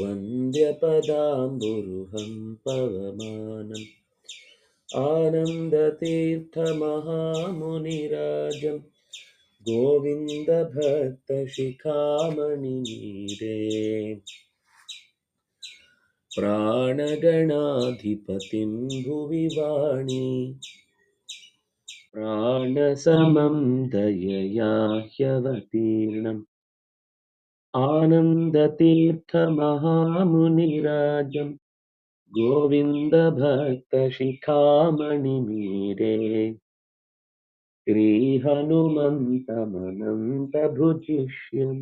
वन्द्यपदाम्बुरुहं पवमानम् आनन्दतीर्थमहामुनिराजं गोविन्दभक्तशिखामणिमीरे प्राणगणाधिपतिं भुवि वाणी प्राणसमं दयया ह्यवतीर्णम् आनन्दतीर्थमहामुनिराजम् गोविन्दभक्तशिखामणिमीरे श्रीहनुमन्तमनन्तभुजिष्यम्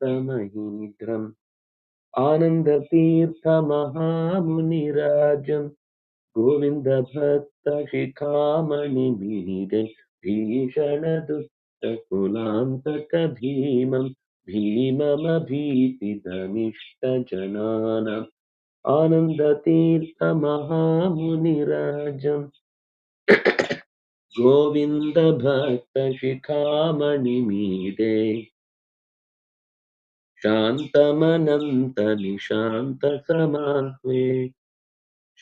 प्रभुजिष्यं आनन्दतीर्थमहामुनिराजम् गोविन्दभक्तशिखामणिमीरे भीषणदु कुलान्तकभीमम् भीममभीतिदमिष्टजनानम् आनन्दतीर्थमहामुनिराजम् गोविन्दभक्तशिखामणिमीडे शान्तमनन्तनिशान्तसमाह्वे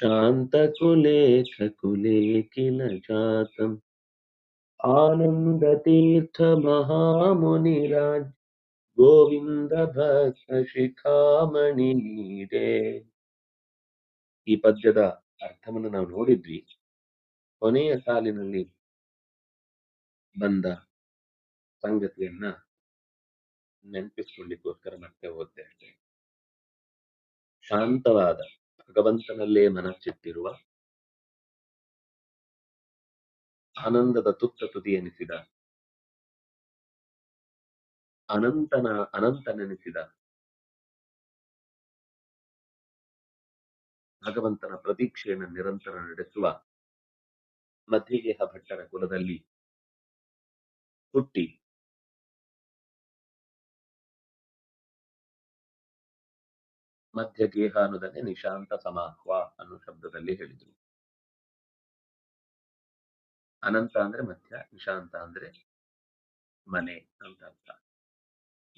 शान्तकुले ककुले किल जातम् आनन्दतीर्थमहामुनिराज ಗೋವಿಂದಭಕ್ತಶಿಖಾಮಣಿನೀರೆ ಈ ಪದ್ಯದ ಅರ್ಥವನ್ನು ನಾವು ನೋಡಿದ್ವಿ ಕೊನೆಯ ಸಾಲಿನಲ್ಲಿ ಬಂದ ಸಂಗತಿಯನ್ನ ನೆನಪಿಸ್ಕೊಳ್ಳಿಕ್ಕೋಸ್ಕರ ಮತ್ತೆ ಓದ್ದೆ ಅಷ್ಟೇ ಶಾಂತವಾದ ಭಗವಂತನಲ್ಲೇ ಮನಸ್ಸಿಟ್ಟಿರುವ ಆನಂದದ ತುತ್ತ ತುದಿ ಎನಿಸಿದ. ಅನಂತನ ಅನಂತನೆನಿಸಿದ. ಭಗವಂತನ ಪ್ರತೀಕ್ಷೆಯನ್ನು ನಿರಂತರ ನಡೆಸುವ ಮಧ್ಯಗೇಹ ಭಟ್ಟರ ಕುಲದಲ್ಲಿ ಹುಟ್ಟಿ. ಮಧ್ಯಗೇಹ ಅನ್ನೋದನ್ನೇ ನಿಶಾಂತ ಸಮಾಹ್ವ ಅನ್ನೋ ಶಬ್ದದಲ್ಲಿ ಹೇಳಿದ್ರು. ಅನಂತ ಅಂದ್ರೆ ಮಧ್ಯ, ನಿಶಾಂತ ಅಂದ್ರೆ ಮನೆ ಅಂತ ಅರ್ಥ.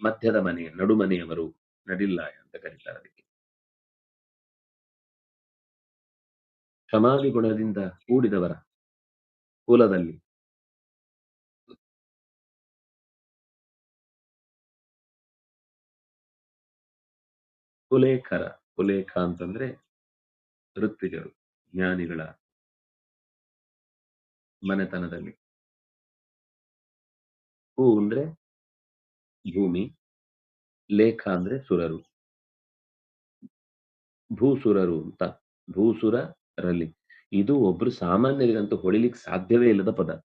ಮಧ್ಯದ ಮನೆ, ನಡುಮನೆಯವರು ನಡಿಲ್ಲ ಅಂತ ಕರೀತಾರೆ ಅದಕ್ಕೆ. ಕ್ಷಮಾದಿ ಗುಣದಿಂದ ಕೂಡಿದವರ ಕುಲದಲ್ಲಿ. ಕುಲೇಖರ, ಕುಲೇಖ ಅಂತಂದ್ರೆ ಋತ್ವಿಜರು, ಜ್ಞಾನಿಗಳ ಮನೆತನದಲ್ಲಿ. ಹೂ ಅಂದ್ರೆ ಭೂಮಿ, ಲೇಖ ಅಂದ್ರೆ ಸುರರು. ಭೂಸುರರು ಅಂತ. ಭೂಸುರರಲ್ಲಿ. ಇದು ಒಬ್ರು ಸಾಮಾನ್ಯರಿಗಂತೂ ಹೊಳಿಲಿಕ್ಕೆ ಸಾಧ್ಯವೇ ಇಲ್ಲದ ಪದ.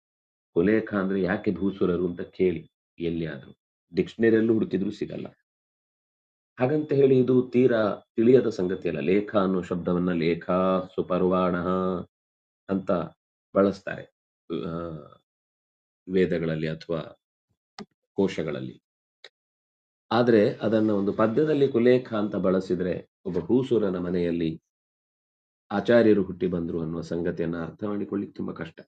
ಕುಲೇಖ ಅಂದ್ರೆ ಯಾಕೆ ಭೂಸುರರು ಅಂತ ಕೇಳಿ, ಎಲ್ಲಿಯಾದ್ರೂ. ಡಿಕ್ಷನರಿಯಲ್ಲೂ ಹುಡುಕಿದ್ರು ಸಿಗಲ್ಲ. ಹಾಗಂತ ಹೇಳಿ ಇದು ತೀರಾ ತಿಳಿಯದ ಸಂಗತಿ ಅಲ್ಲ. ಲೇಖ ಅನ್ನೋ ಶಬ್ದವನ್ನ ಲೇಖ ಸುಪರ್ವಾಣ ಅಂತ ಬಳಸ್ತಾರೆ. ವೇದಗಳಲ್ಲಿ ಅಥವಾ ಕೋಶಗಳಲ್ಲಿ. ಆದರೆ ಅದನ್ನ ಒಂದು ಪದ್ಯದಲ್ಲಿ ಕುಲೇಖ ಅಂತ ಬಳಸಿದ್ರೆ ಒಬ್ಬ ಹೂಸೂರನ ಮನೆಯಲ್ಲಿ ಆಚಾರ್ಯರು ಹುಟ್ಟಿ ಬಂದರು ಅನ್ನುವ ಸಂಗತಿಯನ್ನು ಅರ್ಥ ಮಾಡಿಕೊಳ್ಳಿಕ್ಕೆ ತುಂಬಾ ಕಷ್ಟ.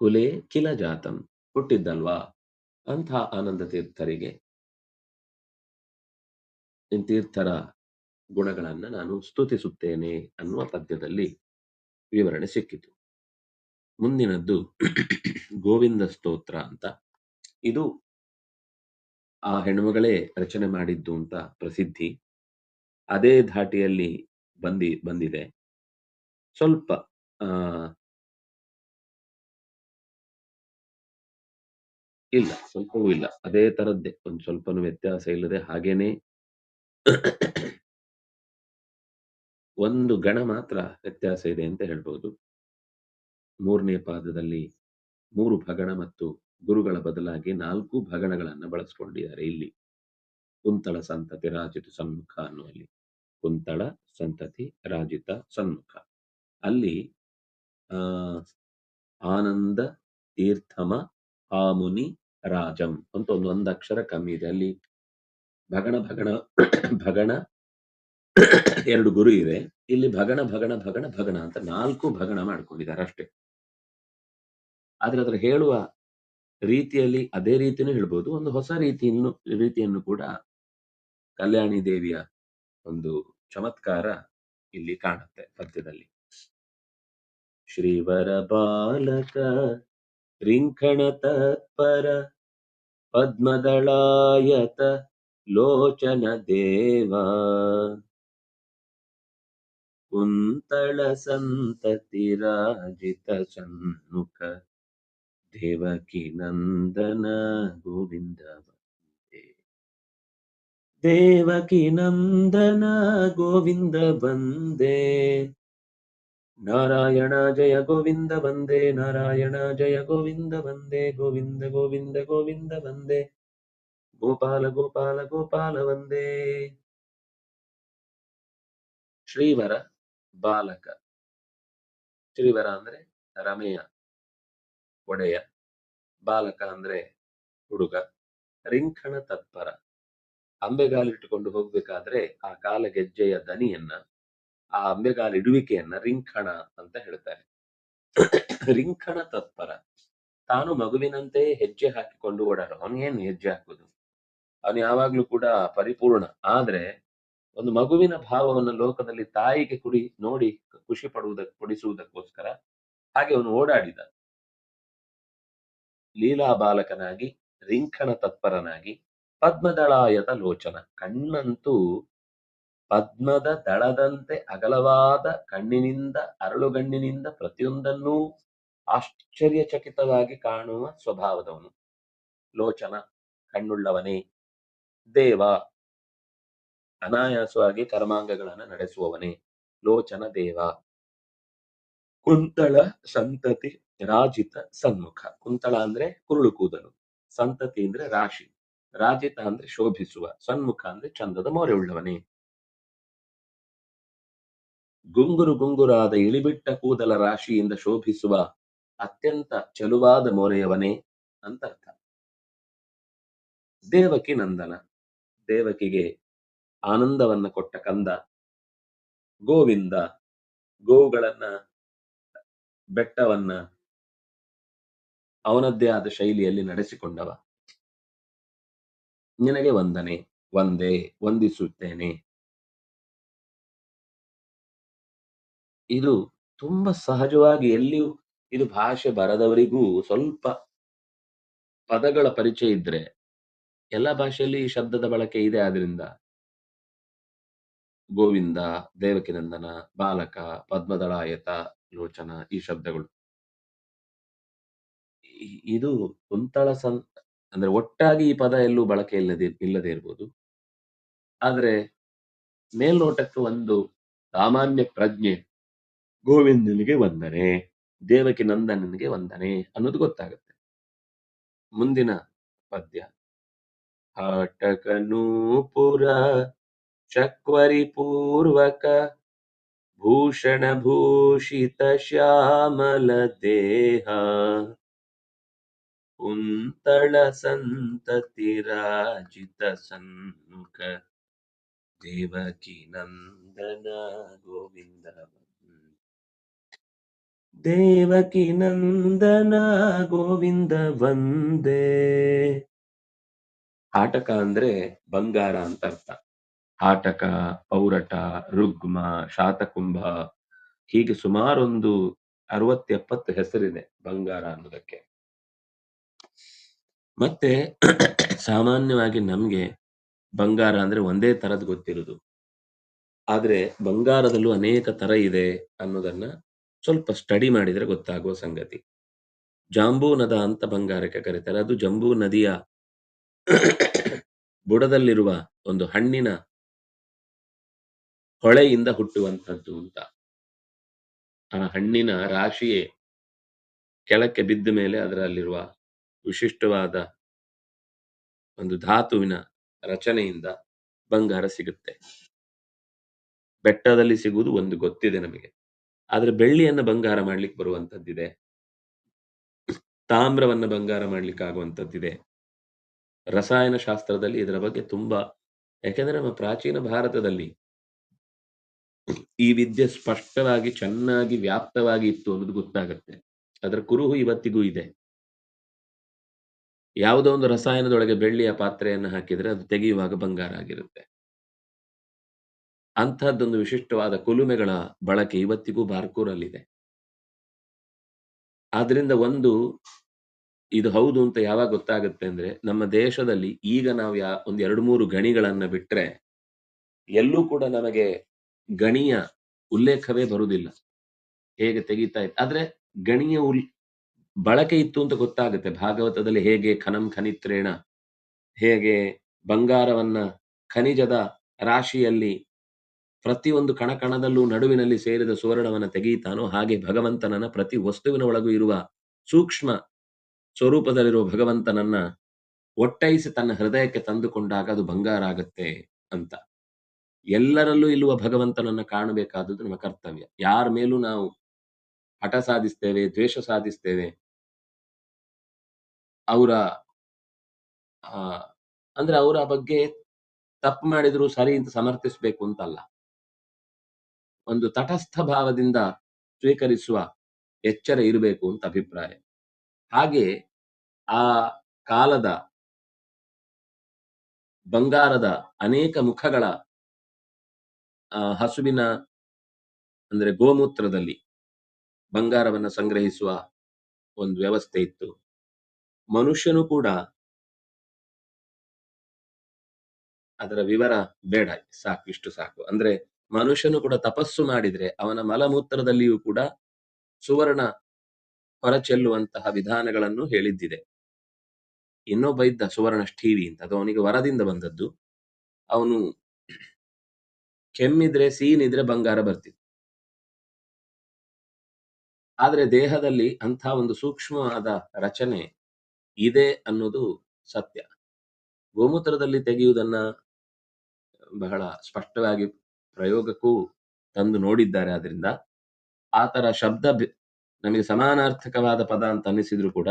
ಕುಲೆ ಕಿಲ ಜಾತಂ, ಹುಟ್ಟಿದ್ದಲ್ವಾ? ಅಂಥ ಆನಂದ ತೀರ್ಥರಿಗೆ ತೀರ್ಥರ ಗುಣಗಳನ್ನು ನಾನು ಸ್ತುತಿಸುತ್ತೇನೆ ಅನ್ನುವ ಪದ್ಯದಲ್ಲಿ ವಿವರಣೆ ಸಿಕ್ಕಿತು. ಮುಂದಿನದ್ದು ಗೋವಿಂದ ಸ್ತೋತ್ರ ಅಂತ. ಇದು ಆ ಹೆಣ್ಮಗಳೇ ರಚನೆ ಮಾಡಿದ್ದು ಅಂತ ಪ್ರಸಿದ್ಧಿ. ಅದೇ ಧಾಟಿಯಲ್ಲಿ ಬಂದಿ, ಬಂದಿದೆ. ಸ್ವಲ್ಪ ಇಲ್ಲ, ಸ್ವಲ್ಪವೂ ಇಲ್ಲ. ಅದೇ ತರದ್ದೇ ಒಂದು ಸ್ವಲ್ಪನೂ ವ್ಯತ್ಯಾಸ ಇಲ್ಲದೆ ಹಾಗೇನೆ ಒಂದು ಗಣ ಮಾತ್ರ ವ್ಯತ್ಯಾಸ ಇದೆ ಅಂತ ಹೇಳ್ಬೋದು. ಮೂರನೇ ಪಾದದಲ್ಲಿ ಮೂರು ಭಗಣ ಮತ್ತು ಗುರುಗಳ ಬದಲಾಗಿ ನಾಲ್ಕು ಭಗಣಗಳನ್ನು ಬಳಸ್ಕೊಂಡಿದ್ದಾರೆ ಇಲ್ಲಿ. ಕುಂತಳ ಸಂತತಿ ರಾಜಿತ ಸನ್ಮುಖ ಅನ್ನುವಲ್ಲಿ. ಕುಂತಳ ಸಂತತಿ ರಾಜಿತ ಸನ್ಮುಖ. ಅಲ್ಲಿ ಆನಂದ, ತೀರ್ಥಮ ಆಮುನಿ ರಾಜಂ ಅಂತ ಒಂದು ಒಂದು ಅಕ್ಷರ ಕಮ್ಮಿ ಇದೆ. ಅಲ್ಲಿ ಭಗಣ ಭಗಣ ಭಗಣ ಎರಡು ಗುರು ಇವೆ ಇಲ್ಲಿ ಭಗಣ ಭಗಣ ಭಗಣ ಭಗಣ ಅಂತ ನಾಲ್ಕು ಭಗಣ ಮಾಡ್ಕೊಂಡಿದ್ದಾರೆ ಅಷ್ಟೇ. ಆದ್ರೆ ಅದ್ರ ಹೇಳುವ ರೀತಿಯಲ್ಲಿ ಅದೇ ರೀತಿಯೂ ಹೇಳ್ಬೋದು. ಒಂದು ಹೊಸ ರೀತಿಯನ್ನು ರೀತಿಯನ್ನು ಕೂಡ ಕಲ್ಯಾಣಿ ದೇವಿಯ ಒಂದು ಚಮತ್ಕಾರ ಇಲ್ಲಿ ಕಾಣುತ್ತೆ ಪದ್ಯದಲ್ಲಿ. ಶ್ರೀವರ ಬಾಲಕ, ರಿಂಕಣ ತತ್ಪರ, ಪದ್ಮದಳಾಯತ, ಲೋಚನ ದೇವ ಕುಂತಳ ಸಂತತಿ ರಾಜಿತ ಸನ್ಮುಖ ದೇವಕಿ ನಂದನ ಗೋವಿಂದ ಬಂದೇ. ದೇವಕಿ ನಂದನ ಗೋವಿಂದ ಬಂದೇ. ನಾರಾಯಣ ಜಯ ಗೋವಿಂದ ಬಂದೇ, ನಾರಾಯಣ ಜಯ ಗೋವಿಂದ ಬಂದೇ, ಗೋವಿಂದ ಗೋವಿಂದ ಗೋವಿಂದ ಬಂದೇ. ಗೋಪಾಲ ಗೋಪಾಲ ಗೋಪಾಲ ವಂದೇ. ಶ್ರೀವರ ಬಾಲಕ. ಶ್ರೀವರ ಅಂದ್ರೆ ರಮೆಯ. ಒಡೆಯ, ಬಾಲಕ ಅಂದ್ರೆ ಹುಡುಗ ರಿಂಖಣ ತತ್ಪರ. ಅಂಬೆಗಾಲಿಟ್ಟುಕೊಂಡು ಹೋಗ್ಬೇಕಾದ್ರೆ ಆ ಕಾಲ ಗೆಜ್ಜೆಯ ದನಿಯನ್ನ, ಆ ಅಂಬೆಗಾಲಿಡುವಿಕೆಯನ್ನ ರಿಂಖಣ ಅಂತ ಹೇಳ್ತಾರೆ. ರಿಂಖಣ ತತ್ಪರ. ತಾನು ಮಗುವಿನಂತೆ ಹೆಜ್ಜೆ ಹಾಕಿಕೊಂಡು ಓಡಾಡ ಅವನೇನು ಹೆಜ್ಜೆ ಹಾಕುದು ಅವನು ಯಾವಾಗ್ಲೂ ಕೂಡ ಪರಿಪೂರ್ಣ. ಆದ್ರೆ ಒಂದು ಮಗುವಿನ ಭಾವವನ್ನು ಲೋಕದಲ್ಲಿ ತಾಯಿಗೆ ಕುಡಿ, ನೋಡಿ, ಖುಷಿ ಪಡುವುದಕ್ಕೆ ಕೊಡಿಸುವುದಕ್ಕೋಸ್ಕರ ಹಾಗೆ ಅವನು ಓಡಾಡಿದ. ಲೀಲಾ ಬಾಲಕನಾಗಿ ರಿಂಕಣ ತತ್ಪರನಾಗಿ, ಪದ್ಮದಳಾಯತ ಲೋಚನ. ಕಣ್ಣಂತೂ ಪದ್ಮದ ದಳದಂತೆ ಅಗಲವಾದ ಕಣ್ಣಿನಿಂದ, ಅರಳುಗಣ್ಣಿನಿಂದ ಪ್ರತಿಯೊಂದನ್ನೂ ಆಶ್ಚರ್ಯಚಕಿತವಾಗಿ ಕಾಣುವ ಸ್ವಭಾವದವನು. ಲೋಚನ, ಕಣ್ಣುಳ್ಳವನೇ, ದೇವ, ಅನಾಯಾಸವಾಗಿ ಕರ್ಮಾಂಗಗಳನ್ನು ನಡೆಸುವವನೇ, ಲೋಚನ ದೇವ. ಕುಂತಳ ಸಂತತಿ ರಾಜಿತ ಸನ್ಮುಖ. ಕುಂತಳ ಅಂದ್ರೆ ಕುರುಳು ಕೂದಲು. ಸಂತತಿ ಅಂದ್ರೆ ರಾಶಿ. ರಾಜಿತ ಅಂದ್ರೆ ಶೋಭಿಸುವ. ಸನ್ಮುಖ ಅಂದ್ರೆ ಚಂದದ ಮೋರೆ ಉಳ್ಳವನೇ. ಗುಂಗುರು ಗುಂಗುರಾದ ಇಳಿಬಿಟ್ಟ ಕೂದಲ ರಾಶಿಯಿಂದ ಶೋಭಿಸುವ ಅತ್ಯಂತ ಚಲುವಾದ ಮೋರೆಯವನೇ ಅಂತ ಅರ್ಥ. ದೇವಕಿ ನಂದನ. ದೇವಕಿಗೆ ಆನಂದವನ್ನ ಕೊಟ್ಟ ಕಂದ. ಗೋವಿಂದ. ಗೋವುಗಳನ್ನ ಬೆಟ್ಟವನ್ನ ಅವನದ್ದೇ ಆದ ಶೈಲಿಯಲ್ಲಿ ನಡೆಸಿಕೊಂಡವ. ನಿನಗೆ ವಂದನೆ ಒಂದೇ ವಂದಿಸುತ್ತೇನೆ. ಇದು ತುಂಬಾ ಸಹಜವಾಗಿ ಎಲ್ಲಿಯೂ ಇದು ಭಾಷೆ ಬರದವರಿಗೂ ಸ್ವಲ್ಪ ಪದಗಳ ಪರಿಚಯ ಇದ್ರೆ ಎಲ್ಲ ಭಾಷೆಯಲ್ಲಿ ಈ ಶಬ್ದದ ಬಳಕೆ ಇದೆ ಆದ್ರಿಂದ. ಗೋವಿಂದ ದೇವಕಿನಂದನ ಬಾಲಕ, ಪದ್ಮದಳಾಯತ ಲೋಚನ ಈ ಶಬ್ದಗಳು. ಇದು ಕುಂತಳ ಸಂ, ಅಂದ್ರೆ ಒಟ್ಟಾಗಿ ಈ ಪದ ಎಲ್ಲೂ ಬಳಕೆ ಇಲ್ಲದೆ ಇಲ್ಲದೆ ಇರ್ಬೋದು. ಆದ್ರೆ ಮೇಲ್ನೋಟಕ್ಕೆ ಒಂದು ಸಾಮಾನ್ಯ ಪ್ರಜ್ಞೆ, ಗೋವಿಂದನಿಗೆ ವಂದನೆ, ದೇವಕಿ ನಂದನನಿಗೆ ವಂದನೆ ಅನ್ನೋದು ಗೊತ್ತಾಗುತ್ತೆ. ಮುಂದಿನ ಪದ್ಯ. ಹಾಟಕನೂಪುರ ಚಕ್ವರಿ ಪೂರ್ವಕ ಭೂಷಣ ಭೂಷಿತ ಶ್ಯಾಮಲ ದೇಹ. ಕುಂತಳ ಸಂತತಿ ರಾಜಿತ ಸನ್ಮುಖ. ದೇವಕಿ ನಂದನ ಗೋವಿಂದ ದೇವಕಿ ನಂದನ ಗೋವಿಂದ ವಂದೇ. ಆಟಕ ಅಂದ್ರೆ ಬಂಗಾರ ಅಂತ ಅರ್ಥ. ಆಟಕ ಪೌರಟ, ರುಗ್ಮ, ಶಾತಕುಂಭ, ಹೀಗೆ ಸುಮಾರೊಂದು ಅರವತ್ತು ಎಪ್ಪತ್ತು ಹೆಸರಿದೆ ಬಂಗಾರ ಅನ್ನೋದಕ್ಕೆ. ಮತ್ತೆ ಸಾಮಾನ್ಯವಾಗಿ ನಮ್ಗೆ ಬಂಗಾರ ಅಂದ್ರೆ ಒಂದೇ ತರದ್ ಗೊತ್ತಿರುದು. ಆದ್ರೆ ಬಂಗಾರದಲ್ಲೂ ಅನೇಕ ತರ ಇದೆ ಅನ್ನೋದನ್ನ ಸ್ವಲ್ಪ ಸ್ಟಡಿ ಮಾಡಿದ್ರೆ ಗೊತ್ತಾಗುವ ಸಂಗತಿ. ಜಾಂಬೂ ನದ ಅಂತ ಬಂಗಾರಕ್ಕೆ ಕರೀತಾರೆ. ಅದು ಜಂಬೂ ನದಿಯ ಬುಡದಲ್ಲಿರುವ ಒಂದು ಹಣ್ಣಿನ ಹೊಳೆಯಿಂದ ಹುಟ್ಟುವಂತದ್ದು ಅಂತ. ಆ ಹಣ್ಣಿನ ರಾಶಿಯೇ ಕೆಳಕ್ಕೆ ಬಿದ್ದ ಮೇಲೆ ಅದರಲ್ಲಿರುವ ವಿಶಿಷ್ಟವಾದ ಒಂದು ಧಾತುವಿನ ರಚನೆಯಿಂದ ಬಂಗಾರ ಸಿಗುತ್ತೆ. ಬೆಟ್ಟದಲ್ಲಿ ಸಿಗುವುದು ಒಂದು ಗೊತ್ತಿದೆ ನಮಗೆ. ಆದ್ರೆ ಬೆಳ್ಳಿಯನ್ನು ಬಂಗಾರ ಮಾಡ್ಲಿಕ್ಕೆ ಬರುವಂತದ್ದಿದೆ ತಾಮ್ರವನ್ನು ಬಂಗಾರ ಮಾಡ್ಲಿಕ್ಕೆ ಆಗುವಂಥದ್ದಿದೆ. ರಸಾಯನ ಶಾಸ್ತ್ರದಲ್ಲಿ ಇದರ ಬಗ್ಗೆ ತುಂಬಾ, ಯಾಕೆಂದ್ರೆ ನಮ್ಮ ಪ್ರಾಚೀನ ಭಾರತದಲ್ಲಿ ಈ ವಿದ್ಯೆ ಸ್ಪಷ್ಟವಾಗಿ ಚೆನ್ನಾಗಿ ವ್ಯಾಪ್ತವಾಗಿ ಇತ್ತು ಅನ್ನೋದು ಗೊತ್ತಾಗತ್ತೆ ಅದರ ಕುರುಹು ಇವತ್ತಿಗೂ ಇದೆ ಯಾವುದೋ ಒಂದು ರಸಾಯನದೊಳಗೆ ಬೆಳ್ಳಿಯ ಪಾತ್ರೆಯನ್ನು ಹಾಕಿದ್ರೆ ಅದು ತೆಗೆಯುವಾಗ ಬಂಗಾರ ಆಗಿರುತ್ತೆ. ಅಂತಹದ್ದೊಂದು ವಿಶಿಷ್ಟವಾದ ಕುಲುಮೆಗಳ ಬಳಕೆ ಇವತ್ತಿಗೂ ಬಾರ್ಕೂರಲ್ಲಿದೆ. ಆದ್ರಿಂದ ಒಂದು ಇದು ಹೌದು ಅಂತ ಯಾವಾಗ ಗೊತ್ತಾಗುತ್ತೆ ಅಂದ್ರೆ, ನಮ್ಮ ದೇಶದಲ್ಲಿ ಈಗ ನಾವು ಯಾ ಒಂದು 2, 3 ಗಣಿಗಳನ್ನ ಬಿಟ್ರೆ, ಎಲ್ಲೂ ಕೂಡ ನಮಗೆ ಗಣಿಯ ಉಲ್ಲೇಖವೇ ಬರುವುದಿಲ್ಲ. ಹೇಗೆ ತೆಗಿತಾ ಇತ್ತು ಆದ್ರೆ ಗಣಿಯ ಉಲ್ ಬಳಕೆ ಇತ್ತು ಅಂತ ಗೊತ್ತಾಗುತ್ತೆ. ಭಾಗವತದಲ್ಲಿ ಹೇಗೆ ಖನಂ ಖನಿತ್ರೇಣ ಹೇಗೆ ಬಂಗಾರವನ್ನ ಖನಿಜದ ರಾಶಿಯಲ್ಲಿ ಪ್ರತಿಯೊಂದು ಕಣ ಕಣದಲ್ಲೂ ನಡುವಿನಲ್ಲಿ ಸೇರಿದ ಸುವರ್ಣವನ್ನು ತೆಗೆಯುತ್ತಾನೋ, ಹಾಗೆ ಭಗವಂತನನ್ನ ಪ್ರತಿ ವಸ್ತುವಿನ ಒಳಗೂ ಇರುವ ಸೂಕ್ಷ್ಮ ಸ್ವರೂಪದಲ್ಲಿರುವ ಭಗವಂತನನ್ನ ಒಟ್ಟೈಸಿ ತನ್ನ ಹೃದಯಕ್ಕೆ ತಂದುಕೊಂಡಾಗ ಅದು ಬಂಗಾರ ಆಗತ್ತೆ ಅಂತ. ಎಲ್ಲರಲ್ಲೂ ಇಲ್ಲುವ ಭಗವಂತನನ್ನು ಕಾಣಬೇಕಾದದ್ದು ನಮ್ಮ ಕರ್ತವ್ಯ. ಯಾರ ಮೇಲೂ ನಾವು ಹಠ ಸಾಧಿಸ್ತೇವೆ, ದ್ವೇಷ ಸಾಧಿಸ್ತೇವೆ. ಅವರ ಅಂದ್ರೆ ಅವರ ಬಗ್ಗೆ ತಪ್ಪು ಮಾಡಿದ್ರು ಸರಿ ಅಂತ ಸಮರ್ಥಿಸಬೇಕು ಅಂತಲ್ಲ. ಒಂದು ತಟಸ್ಥ ಭಾವದಿಂದ ಸ್ವೀಕರಿಸುವ ಎಚ್ಚರ ಇರಬೇಕು ಅಂತ ಅಭಿಪ್ರಾಯ. ಹಾಗೆ ಆ ಕಾಲದ ಬಂಗಾರದ ಅನೇಕ ಮುಖಗಳ ಹಸುವಿನ ಅಂದ್ರೆ ಗೋಮೂತ್ರದಲ್ಲಿ ಬಂಗಾರವನ್ನ ಸಂಗ್ರಹಿಸುವ ಒಂದು ವ್ಯವಸ್ಥೆ ಇತ್ತು. ಮನುಷ್ಯನು ಕೂಡ ಅದರ ವಿವರ ಬೇಡ, ಸಾಕು, ಇಷ್ಟು ಸಾಕು. ಅಂದ್ರೆ ಮನುಷ್ಯನು ಕೂಡ ತಪಸ್ಸು ಮಾಡಿದ್ರೆ ಅವನ ಮಲಮೂತ್ರದಲ್ಲಿಯೂ ಕೂಡ ಸುವರ್ಣ ಹೊರಚೆಲ್ಲುವಂತಹ ವಿಧಾನಗಳನ್ನು ಹೇಳಿದ್ದಿದೆ. ಇನ್ನೊಬ್ಬ ಇದ್ದ ಸುವರ್ಣ ಠೀವಿ ಅಂತ, ಅದು ಅವನಿಗೆ ವರದಿಂದ ಬಂದದ್ದು. ಅವನು ಕೆಮ್ಮಿದ್ರೆ ಇದ್ರೆ ಬಂಗಾರ ಬರ್ತಿತ್ತು. ಆದ್ರೆ ದೇಹದಲ್ಲಿ ಅಂಥ ಒಂದು ಸೂಕ್ಷ್ಮವಾದ ರಚನೆ ಇದೆ ಅನ್ನೋದು ಸತ್ಯ. ಗೋಮೂತ್ರದಲ್ಲಿ ತೆಗೆಯುವುದನ್ನ ಬಹಳ ಸ್ಪಷ್ಟವಾಗಿ ಪ್ರಯೋಗಕ್ಕೂ ತಂದು ನೋಡಿದ್ದಾರೆ ಆದ್ರಿಂದ, ಆತರ ತರ ಶಬ್ದ ನಮಗೆ ಸಮಾನಾರ್ಥಕವಾದ ಪದ ಅಂತ ಅನ್ನಿಸಿದ್ರು ಕೂಡ,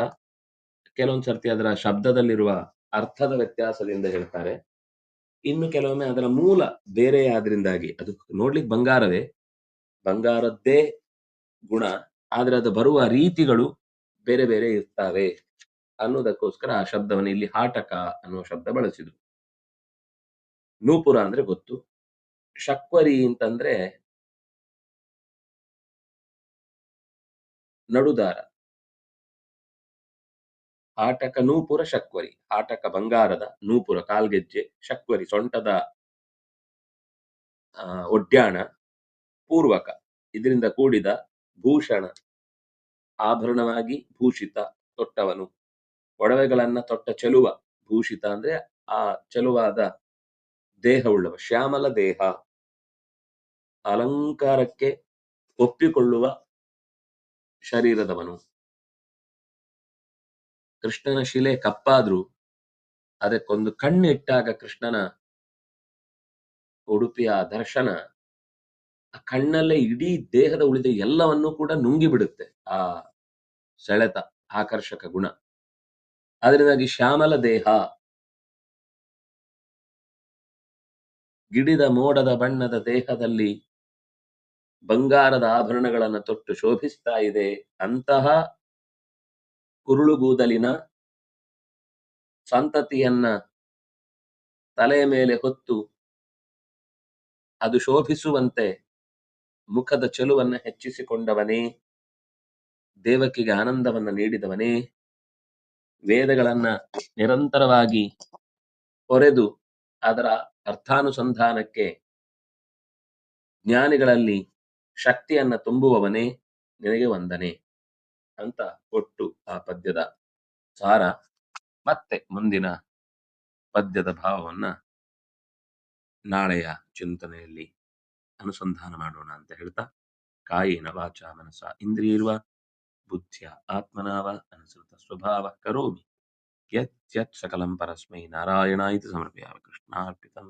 ಕೆಲವೊಂದು ಸರ್ತಿ ಅದರ ಶಬ್ದದಲ್ಲಿರುವ ಅರ್ಥದ ವ್ಯತ್ಯಾಸದಿಂದ ಹೇಳ್ತಾರೆ. ಇನ್ನು ಕೆಲವೊಮ್ಮೆ ಅದರ ಮೂಲ ಬೇರೆ ಆದ್ರಿಂದಾಗಿ ಅದು ನೋಡ್ಲಿಕ್ಕೆ ಬಂಗಾರವೇ, ಬಂಗಾರದ್ದೇ ಗುಣ, ಆದ್ರೆ ಅದು ಬರುವ ರೀತಿಗಳು ಬೇರೆ ಬೇರೆ ಇರ್ತವೆ ಅನ್ನೋದಕ್ಕೋಸ್ಕರ ಆ ಶಬ್ದವನ್ನು ಇಲ್ಲಿ ಹಾಟಕ ಅನ್ನುವ ಶಬ್ದ ಬಳಸಿದ್ರು. ನೂಪುರ ಅಂದ್ರೆ ಗೊತ್ತು. ಶಕ್ವರಿ ಅಂತಂದ್ರೆ ನಡುದಾರ. ಆಟಕ ನೂಪುರ ಶಕ್ವರಿ. ಆಟಕ ಬಂಗಾರದ, ನೂಪುರ ಕಾಲ್ಗೆಜ್ಜೆ, ಶಕ್ವರಿ ಸೊಂಟದ ಒಡ್ಯಾಣ, ಪೂರ್ವಕ ಇದರಿಂದ ಕೂಡಿದ ಭೂಷಣ ಆಭರಣವಾಗಿ ಭೂಷಿತ ತೊಟ್ಟವನು. ಒಡವೆಗಳನ್ನ ತೊಟ್ಟ ಚೆಲುವ ಭೂಷಿತ ಅಂದ್ರೆ ಆ ಚೆಲುವಾದ ದೇಹವುಳ್ಳವ ಶ್ಯಾಮಲ ದೇಹ. ಅಲಂಕಾರಕ್ಕೆ ಒಪ್ಪಿಕೊಳ್ಳುವ ಶರೀರದವನು. ಕೃಷ್ಣನ ಶಿಲೆ ಕಪ್ಪಾದ್ರೂ ಅದಕ್ಕೊಂದು ಕಣ್ಣಿಟ್ಟಾಗ ಕೃಷ್ಣನ ಉಡುಪಿಯ ದರ್ಶನ, ಆ ಕಣ್ಣಲ್ಲೇ ಇಡೀ ದೇಹದ ಉಳಿದ ಎಲ್ಲವನ್ನೂ ಕೂಡ ನುಂಗಿ ಬಿಡುತ್ತೆ ಆ ಸೆಳೆತ, ಆಕರ್ಷಕ ಗುಣ. ಅದರಿಂದಾಗಿ ಶ್ಯಾಮಲ ದೇಹ, ಗಿಡಿದ ಮೋಡದ ಬಣ್ಣದ ದೇಹದಲ್ಲಿ ಬಂಗಾರದ ಆಭರಣಗಳನ್ನು ತೊಟ್ಟು ಶೋಭಿಸ್ತಾ ಇದೆ ಅಂತಹ ಕುರುಳುಗೂದಲಿನ ಸಂತತಿಯನ್ನ ತಲೆಯ ಮೇಲೆ ಹೊತ್ತು ಅದು ಶೋಭಿಸುವಂತೆ ಮುಖದ ಚೆಲುವನ್ನ ಹೆಚ್ಚಿಸಿಕೊಂಡವನೇ, ದೇವಕಿಗೆ ಆನಂದವನ್ನ ನೀಡಿದವನೇ, ವೇದಗಳನ್ನ ನಿರಂತರವಾಗಿ ಹೊರೆದು ಅದರ ಅರ್ಥಾನುಸಂಧಾನಕ್ಕೆ ಜ್ಞಾನಿಗಳಲ್ಲಿ ಶಕ್ತಿಯನ್ನ ತುಂಬುವವನೇ ನಿನಗೆ ವಂದನೆ. ಅಂತ ಒಟ್ಟು ಆ ಪದ್ಯದ ಸಾರ ಮತ್ತೆ ಮುಂದಿನ ಪದ್ಯದ ಭಾವವನ್ನ ನಾಳೆಯ ಚಿಂತನೆಯಲ್ಲಿ ಅನುಸಂಧಾನ ಮಾಡೋಣ ಅಂತ ಹೇಳ್ತಾ, ಕಾಯೇನ ವಾಚ ಮನಸ ಇಂದ್ರಿಯರ್ವ ಬುದ್ಧಿಯ ಆತ್ಮನಾವ ಅನುಸೃತ ಸ್ವಭಾವ ಕರೋಮಿ. ಯತ್ ಯತ್ ಸಕಲಂ ಪರಸ್ಮೈ ನಾರಾಯಣಾಯಿತಿ ಸಮರ್ಪಯಾಮಿ ಕೃಷ್ಣಾರ್ಪಿತಂ